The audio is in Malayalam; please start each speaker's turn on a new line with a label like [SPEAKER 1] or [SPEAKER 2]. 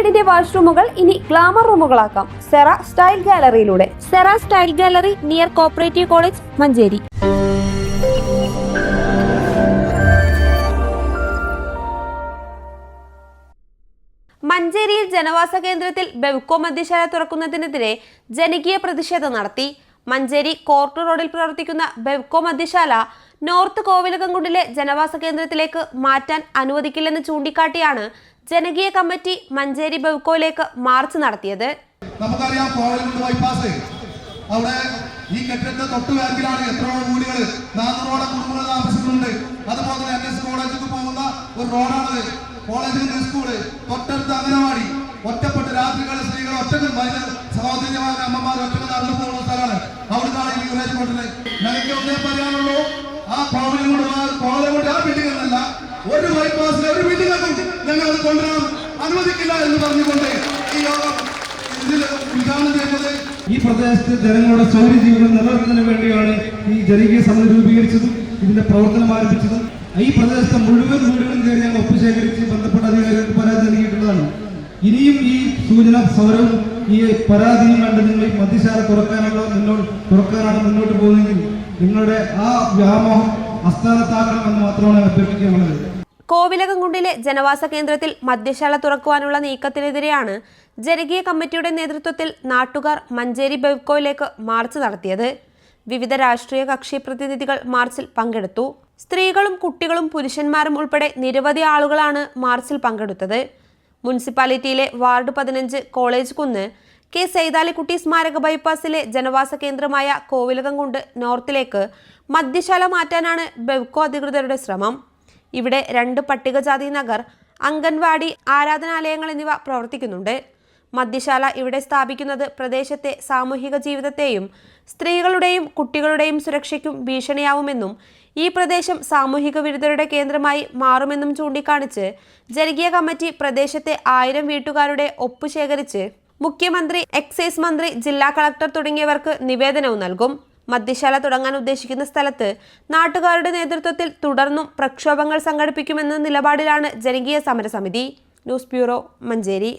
[SPEAKER 1] വീടിന്റെ വാഷ്റൂമുകൾ ഇനി ഗ്ലാമർ റൂമുകളാക്കാം. Cera style ഗാലറിയിലൂടെ. Sera style gallery near cooperative college Manjeri. മഞ്ചേരിയിൽ ജനവാസ കേന്ദ്രത്തിൽ ബെവ്കോ മദ്യശാല തുറക്കുന്നതിനെതിരെ ജനകീയ പ്രതിഷേധം നടത്തി. മഞ്ചേരി കോർട്ട് റോഡിൽ പ്രവർത്തിക്കുന്ന ബെവ്കോ മദ്യശാല നോർത്ത് കോവിലകംകുണ്ടിലെ ജനവാസ കേന്ദ്രത്തിലേക്ക് മാറ്റാൻ അനുവദിക്കില്ലെന്ന് ചൂണ്ടിക്കാട്ടിയാണ് ജനകീയ കമ്മിറ്റി മഞ്ചേരി ബെവ്കോയിലേക്ക് മാർച്ച് നടത്തിയത്.
[SPEAKER 2] നമുക്കറിയാം കോളേജ് ബൈപ്പാസ് അവിടെ ഈ കെട്ടിടത്തെ തൊട്ട് ബാക്കിലാണ് എത്രയോ വീടുകൾ നാനൂറോളം കുടുംബങ്ങൾ താമസിക്കുന്നുണ്ട്. അതുപോലെ തന്നെ എൻ എസ് കോളേജിലേക്ക് പോകുന്ന ഒരു റോഡാണത് കോളേജിൽ സ്കൂൾ തൊട്ടടുത്ത് അംഗനവാടി. ഒറ്റപ്പെട്ട് രാത്രികളിൽ സ്ത്രീകൾ ഒറ്റയ്ക്ക് വൈദ്യ സഹോദരിമാർ അമ്മമാർ ഒറ്റകൾ നടന്നു പോകുന്ന സ്ഥലമാണ്. അവിടുന്നാണ് ഈ വില്ലേജ് കൊണ്ടത് ഞങ്ങൾക്ക് ഒന്നേ പറയാനുള്ളൂ. ആ കോളേജ് കൊണ്ട് കോളേജ് കൊണ്ട് ആ ബിൽഡിംഗ് എന്നല്ല ഒരു ബൈപ്പാസിലെ ഒരു ബിൽഡിംഗും ഞങ്ങൾ അത് കൊണ്ടുവരാൻ അനുവദിക്കില്ല എന്ന് പറഞ്ഞുകൊണ്ട് ഈ യോഗം ഉദ്ഘാടനം ചെയ്യുന്നത്.
[SPEAKER 3] ഈ പ്രദേശത്ത് ജനങ്ങളുടെ സൗര ജീവിതം നിലനിർത്തുന്നതിന് വേണ്ടിയാണ് ഈ ജനകീയ സമിതി രൂപീകരിച്ചതും ഇതിന്റെ പ്രവർത്തനം ആരംഭിച്ചതും. ഈ പ്രദേശത്തെ മുഴുവൻ വീടുകളും കയറി ഞങ്ങൾ ഒപ്പ് ശേഖരിച്ച് ബന്ധപ്പെട്ട അധികാരികൾക്ക് പരാതി നൽകിയിട്ടുള്ളതാണ്. ഇനിയും ഈ സൂചന സമരവും ഈ പരാതിയും കണ്ട് നിങ്ങൾ ഈ മദ്യശാല തുറക്കാനുള്ള മുന്നോട്ട് തുറക്കാനാണ് മുന്നോട്ട് പോകുന്നതെങ്കിൽ നിങ്ങളുടെ ആ വ്യാമോഹം അസ്ഥാനത്താക്കണം എന്ന് മാത്രമാണ് അഭ്യർത്ഥിക്കാനുള്ളത്.
[SPEAKER 1] കോവിലകംകുണ്ടിലെ ജനവാസ കേന്ദ്രത്തിൽ മദ്യശാല തുറക്കുവാനുള്ള നീക്കത്തിനെതിരെയാണ് ജനകീയ കമ്മിറ്റിയുടെ നേതൃത്വത്തിൽ നാട്ടുകാർ മഞ്ചേരി ബെവ്കോയിലേക്ക് മാർച്ച് നടത്തിയത്. വിവിധ രാഷ്ട്രീയ കക്ഷി പ്രതിനിധികൾ മാർച്ചിൽ പങ്കെടുത്തു. സ്ത്രീകളും കുട്ടികളും പുരുഷന്മാരും ഉൾപ്പെടെ നിരവധി ആളുകളാണ് മാർച്ചിൽ പങ്കെടുത്തത്. മുനിസിപ്പാലിറ്റിയിലെ വാർഡ് പതിനഞ്ച് കോളേജ് കുന്ന് കെ സൈതാലിക്കുട്ടി സ്മാരക ബൈപ്പാസിലെ ജനവാസ കേന്ദ്രമായ കോവിലകം കൊണ്ട് നോർത്തിലേക്ക് മദ്യശാല മാറ്റാനാണ് ബെവ്കോ അധികൃതരുടെ ശ്രമം. ഇവിടെ രണ്ട് പട്ടികജാതി നഗർ അംഗൻവാടി ആരാധനാലയങ്ങൾ എന്നിവ പ്രവർത്തിക്കുന്നുണ്ട്. മദ്യശാല ഇവിടെ സ്ഥാപിക്കുന്നത് പ്രദേശത്തെ സാമൂഹിക ജീവിതത്തെയും സ്ത്രീകളുടെയും കുട്ടികളുടെയും സുരക്ഷയ്ക്കും ഭീഷണിയാവുമെന്നും ഈ പ്രദേശം സാമൂഹിക വിരുദ്ധരുടെ കേന്ദ്രമായി മാറുമെന്നും ചൂണ്ടിക്കാണിച്ച് ജനകീയ കമ്മിറ്റി പ്രദേശത്തെ ആയിരം വീട്ടുകാരുടെ ഒപ്പ് ശേഖരിച്ച് മുഖ്യമന്ത്രി എക്സൈസ് മന്ത്രി ജില്ലാ കളക്ടർ തുടങ്ങിയവർക്ക് നിവേദനവും നൽകും. മദ്യശാല തുടങ്ങാൻ ഉദ്ദേശിക്കുന്ന സ്ഥലത്ത് നാട്ടുകാരുടെ നേതൃത്വത്തിൽ തുടർന്നും പ്രക്ഷോഭങ്ങൾ സംഘടിപ്പിക്കുമെന്ന നിലപാടിലാണ് ജനകീയ സമരസമിതി. News bureau Manjeri.